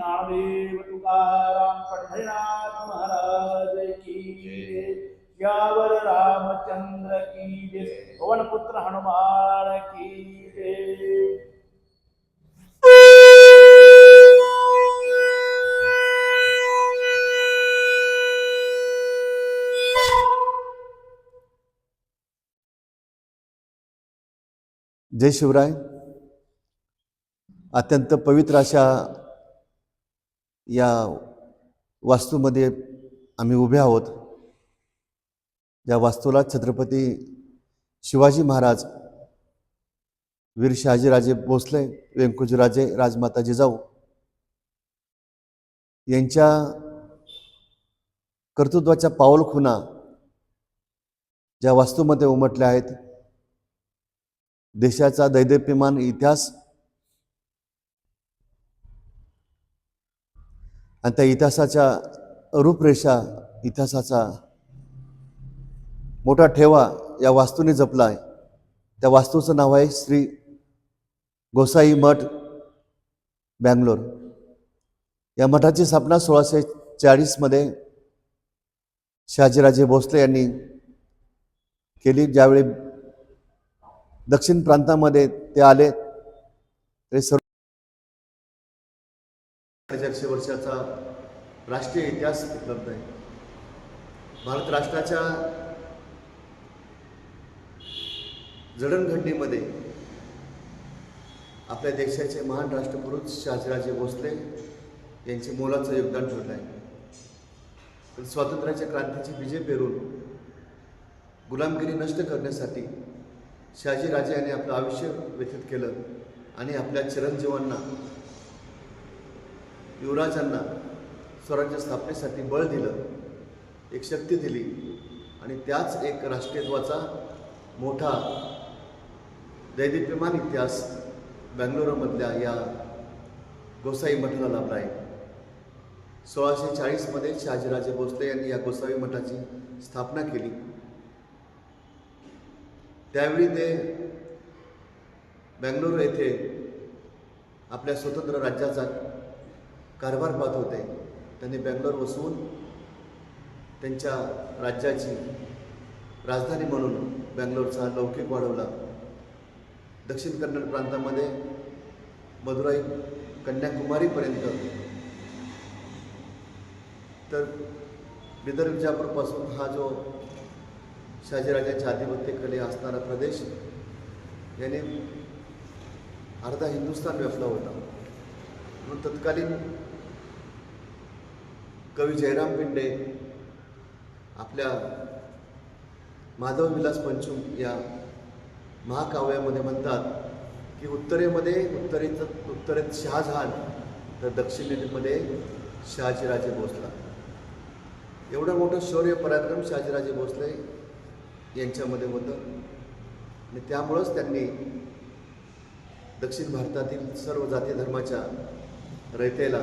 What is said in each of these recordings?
ज्ञानदेव तुकाराम पंढरीनाथ महाराज की जय. यावर रामचंद्र की जय। पवन पुत्र हनुमान की जय। जय शिवराय. अत्यंत पवित्र अशा या वास्तूमध्ये आम्ही उभे आहोत. या वास्तूला छत्रपती शिवाजी महाराज वीर शहाजीराजे भोसले व्यंकुजीराजे राजमाता जिजाऊ यांच्या कर्तृत्वाच्या पाऊलखुणा ज्या वास्तूमध्ये उमटल्या आहेत देशाचा दैदप्यमान इतिहास आणि त्या इतिहासाच्या रूपरेषा इतिहासाचा मोठा ठेवा या वास्तूने जपला आहे त्या वास्तूचं नाव आहे श्री गोसाई मठ बँगलोर. या मठाची स्थापना सोळाशे चाळीसमध्ये शहाजीराजे भोसले यांनी केली. ज्यावेळी दक्षिण प्रांतामध्ये ते आले ते सर्व चारशे वर्षाचा राष्ट्रीय इतिहास उपलब्ध आहे. भारत राष्ट्राच्या जडणघडणीमध्ये आपल्या देशाचे महान राष्ट्रपुरुष शाहजीराजे भोसले यांचे मोलाचं योगदान ठरलं आहे. तर स्वातंत्र्याच्या क्रांतीची विजय पेरून गुलामगिरी नष्ट करण्यासाठी शहाजीराजे यांनी आपलं आयुष्य व्यतीत केलं आणि आपल्या चिरंजीवांना युवराजांना स्वराज्य स्थापनेसाठी बळ दिलं एक शक्ती दिली आणि त्याच एक राष्ट्रीयत्वाचा मोठा दैदिप्यमान इतिहास बँगलोरमधल्या या गोसाई मठाला लाभला आहे. सोळाशे चाळीसमध्ये शहाजीराजे भोसले यांनी या गोसावी मठाची स्थापना केली. त्यावेळी ते बेंगलोर येथे आपल्या स्वतंत्र राज्याचा कारभार पाहत होते. त्यांनी बँगलोर बसून त्यांच्या राज्याची राजधानी म्हणून बँगलोरचा लौकिक वाढवला. दक्षिण कन्नड प्रांतामध्ये मदुराई कन्याकुमारीपर्यंत. तर बिदर विजापूरपासून हा जो शहाजीराजांच्या आधिपत्येखाली असणारा प्रदेश याने अर्धा हिंदुस्थान व्यापला होता. म्हणून तत्कालीन कवी जयराम पिंडे आपल्या माधव विलास पंचम या महाकाव्यामध्ये म्हणतात की उत्तरेमध्ये उत्तरेत उत्तरेत शहाजहान तर दक्षिणेमध्ये शहाजीराजे भोसला. एवढं मोठं शौर्य पराक्रम शहाजीराजे भोसले यांच्यामध्ये होतं. आणि त्यामुळंच त्यांनी दक्षिण भारतातील सर्व जाती धर्माच्या रयतेला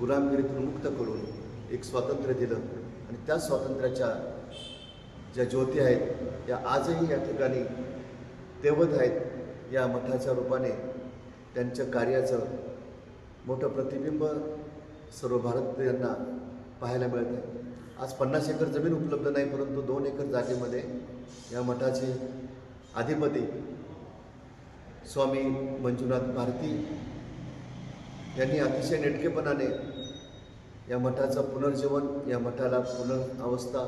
गुलामगिरीतून मुक्त करून एक स्वातंत्र्य दिलं. आणि त्या स्वातंत्र्याच्या ज्या ज्योती आहेत या आजही या ठिकाणी तेवत आहेत या मठाच्या रूपाने त्यांच्या कार्याचं मोठं प्रतिबिंब सर्व भारतीयांना पाहायला मिळत आहे आज पन्नास एकर जमीन उपलब्ध नाही परंतु दोन एकर जागेमध्ये या मठाचे अधिपती स्वामी मंजुनाथ भारती यांनी अतिशय नेटकेपणाने या मठाचं पुनर्जीवन या मठाला पुनर्अवस्था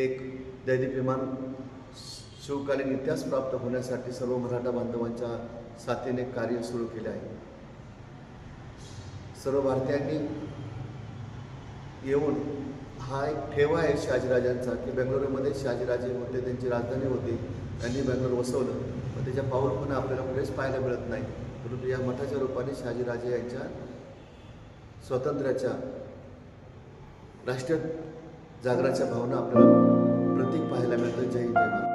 एक दैदिप्यमान शिवकालीन इतिहास प्राप्त होण्यासाठी सर्व मराठा बांधवांच्या साथीने कार्य सुरू केले आहे. सर्व भारतीयांनी येऊन हा एक ठेवा आहे शहाजीराजांचा की बेंगलोरमध्ये शहाजीराजे होते त्यांची राजधानी होती त्यांनी बेंगलोर वसवलं पण त्याच्या पाऊलपणा आपल्याला कुठेच पाहायला मिळत नाही. परंतु या मठाच्या रूपाने शहाजीराजे यांच्या स्वातंत्र्याच्या राष्ट्रीय जागराच्या भावना आपल्याला प्रतीक पाहायला मिळतं जय हिंद, जय